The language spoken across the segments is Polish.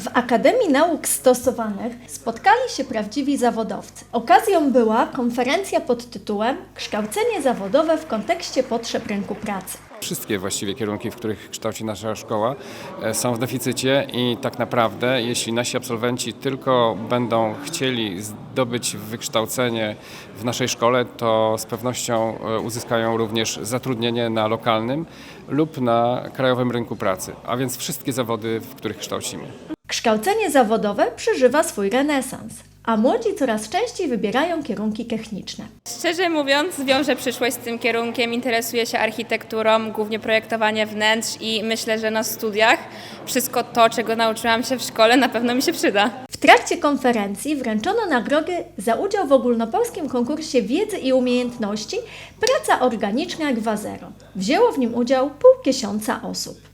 W Akademii Nauk Stosowanych spotkali się prawdziwi zawodowcy. Okazją była konferencja pod tytułem Kształcenie zawodowe w kontekście potrzeb rynku pracy. Wszystkie właściwie kierunki, w których kształci nasza szkoła, e, są w deficycie i tak naprawdę, jeśli nasi absolwenci tylko będą chcieli zdobyć wykształcenie w naszej szkole, to z pewnością e, uzyskają również zatrudnienie na lokalnym lub na krajowym rynku pracy, a więc wszystkie zawody, w których kształcimy. Kształcenie zawodowe przeżywa swój renesans, a młodzi coraz częściej wybierają kierunki techniczne. Szczerze mówiąc, wiążę przyszłość z tym kierunkiem, interesuję się architekturą, głównie projektowanie wnętrz i myślę, że na studiach wszystko to, czego nauczyłam się w szkole, na pewno mi się przyda. W trakcie konferencji wręczono nagrody za udział w ogólnopolskim konkursie wiedzy i umiejętności Praca organiczna Gwa Zero. Wzięło w nim udział pół tysiąca osób.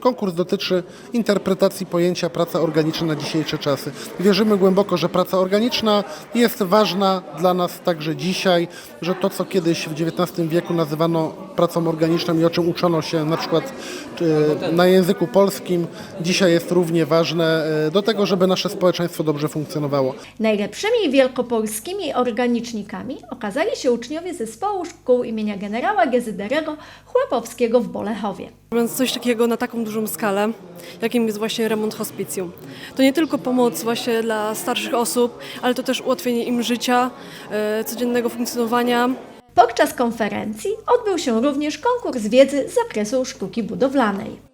Konkurs dotyczy interpretacji pojęcia praca organiczna na dzisiejsze czasy. Wierzymy głęboko, że praca organiczna jest ważna dla nas także dzisiaj, że to, co kiedyś w XIX wieku nazywano pracą organiczną i o czym uczono się na przykład e, na języku polskim, dzisiaj jest równie ważne e, do tego, żeby nasze społeczeństwo dobrze funkcjonowało. Najlepszymi wielkopolskimi organicznikami okazali się uczniowie zespołu szkół imienia generała Gezyderego Chłopowskiego w Bolechowie. Robiąc coś takiego na taką dużą skalę, jakim jest właśnie remont hospicjum. To nie tylko pomoc właśnie dla starszych osób, ale to też ułatwienie im życia, e, codziennego funkcjonowania. Podczas konferencji odbył się również konkurs wiedzy z zakresu sztuki budowlanej.